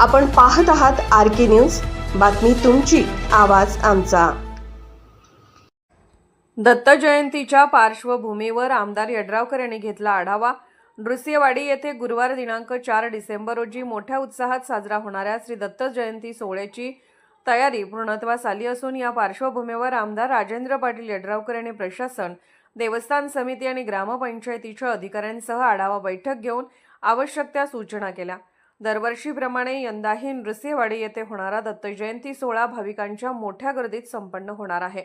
आपण पाहत आहात आर के न्यूज. बातमी तुमची आवाज आमचा. दत्त जयंतीच्या पार्श्वभूमीवर आमदार यड्रावकर यांनी घेतला आढावा. नृसिंहवाडी येथे गुरुवार दिनांक चार डिसेंबर रोजी मोठ्या उत्साहात साजरा होणाऱ्या श्री दत्त जयंती सोहळ्याची तयारी पूर्णत्वास आली असून या पार्श्वभूमीवर आमदार राजेंद्र पाटील यड्रावकर यांनी प्रशासन देवस्थान समिती आणि ग्रामपंचायतीच्या अधिकाऱ्यांसह आढावा बैठक घेऊन आवश्यक त्या सूचना केल्या. दरवर्षीप्रमाणे यंदाही नृसिंहवाडी येथे होणारा दत्त जयंती सोहळा भाविकांच्या मोठ्या गर्दीत संपन्न होणार आहे.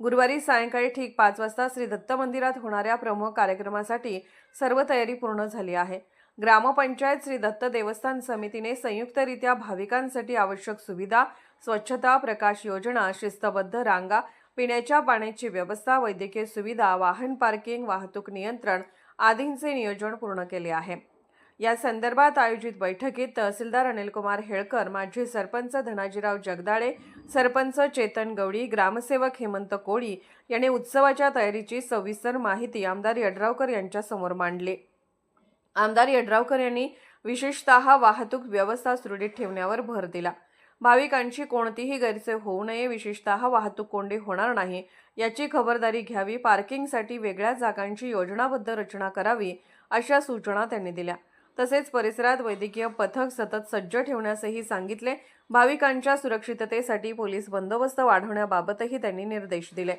गुरुवारी सायंकाळी ठीक पाच वाजता श्री दत्त मंदिरात होणाऱ्या प्रमुख कार्यक्रमासाठी सर्व तयारी पूर्ण झाली आहे. ग्रामपंचायत श्री दत्त देवस्थान समितीने संयुक्तरित्या भाविकांसाठी आवश्यक सुविधा स्वच्छता प्रकाश योजना शिस्तबद्ध रांगा पिण्याच्या पाण्याची व्यवस्था वैद्यकीय सुविधा वाहन पार्किंग वाहतूक नियंत्रण आदींचे नियोजन पूर्ण केले आहे. या संदर्भात आयोजित बैठकीत तहसीलदार अनिलकुमार हेळकर माजी सरपंच धनाजीराव जगदाळे सरपंच चेतन गवळी ग्रामसेवक हेमंत कोळी यांनी उत्सवाच्या तयारीची सविस्तर माहिती आमदार यड्रावकर यांच्यासमोर मांडली. आमदार यड्रावकर यांनी विशेषतः वाहतूक व्यवस्था सुरळीत ठेवण्यावर भर दिला. भाविकांची कोणतीही गैरसोय होऊ नये विशेषतः वाहतूक कोंडी होणार नाही याची खबरदारी घ्यावी पार्किंगसाठी वेगळ्या जागांची योजनाबद्ध रचना करावी अशा सूचना त्यांनी दिल्या. तसेच परिसरात वैद्यकीय पथक सतत सज्ज ठेवण्यासही सांगितले. भाविकांच्या सुरक्षिततेसाठी पोलीस बंदोबस्त वाढवण्याबाबतही त्यांनी निर्देश दिले.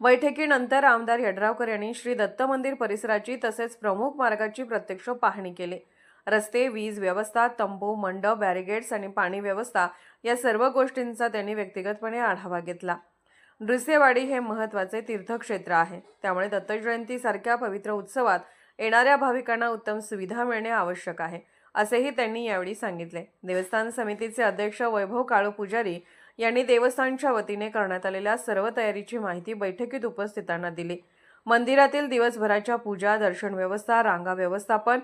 बैठकीनंतर आमदार यड्रावकर यांनी श्री दत्त मंदिर परिसराची तसेच प्रमुख मार्गाची प्रत्यक्ष पाहणी केली. रस्ते वीज व्यवस्था तंबू मंडप बॅरिगेड्स आणि पाणी व्यवस्था या सर्व गोष्टींचा त्यांनी व्यक्तिगतपणे आढावा घेतला. नृसेवाडी हे महत्त्वाचे तीर्थक्षेत्र आहे. त्यामुळे दत्तजयंतीसारख्या पवित्र उत्सवात येणाऱ्या भाविकांना उत्तम सुविधा मिळणे आवश्यक आहे असेही त्यांनी यावेळी सांगितले. देवस्थान समितीचे अध्यक्ष वैभव काळू पुजारी यांनी देवस्थानच्या वतीने करण्यात आलेल्या सर्व तयारीची माहिती बैठकीत उपस्थितांना दिली. मंदिरातील दिवसभराच्या पूजा दर्शन व्यवस्था रांगा व्यवस्थापन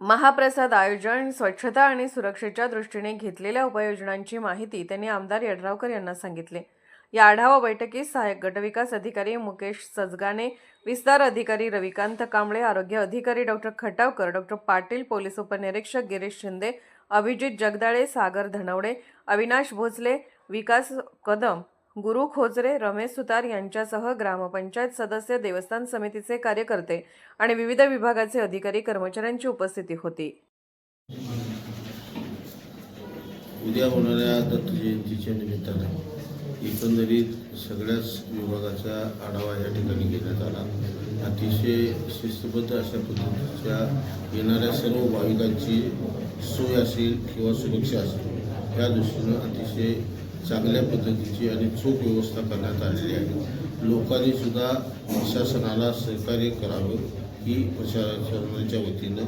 महाप्रसाद आयोजन स्वच्छता आणि सुरक्षेच्या दृष्टीने घेतलेल्या उपाययोजनांची माहिती त्यांनी आमदार यड्रावकर यांना सांगितले. या आढावा बैठकीत सहाय्यक गटविकास अधिकारी मुकेश सजगाने विस्तार अधिकारी रविकांत कांबळे आरोग्य अधिकारी doctor Khatavkar doctor Patil police उपनिरीक्षक गिरीश शिंदे अभिजित जगदाळे सागर धनवडे अविनाश भोसले विकास कदम गुरु खोजरे रमेश सुतार यांच्यासह ग्रामपंचायत सदस्य देवस्थान समितीचे कार्यकर्ते आणि विविध विभागाचे अधिकारी कर्मचाऱ्यांची उपस्थिती होती. उद्या होणाऱ्या दत्त जयंतीच्या निमित्तानं एकंदरीत सगळ्याच विभागाचा आढावा या ठिकाणी घेण्यात आला. अतिशय शिस्तबद्ध अशा पद्धतीच्या येणाऱ्या सर्व भाविकांची सोय असेल किंवा सुरक्षा असेल या दृष्टीनं अतिशय चांगल्या पद्धतीची आणि चोख व्यवस्था करण्यात आलेली आहे. लोकांनी सुद्धा प्रशासनाला सहकार्य करावं ही प्रशासनाच्या वतीनं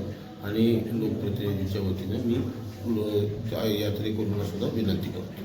आणि लोकप्रतिनिधीच्या वतीनं मी यात्रेकरूंना सुद्धा विनंती करतो.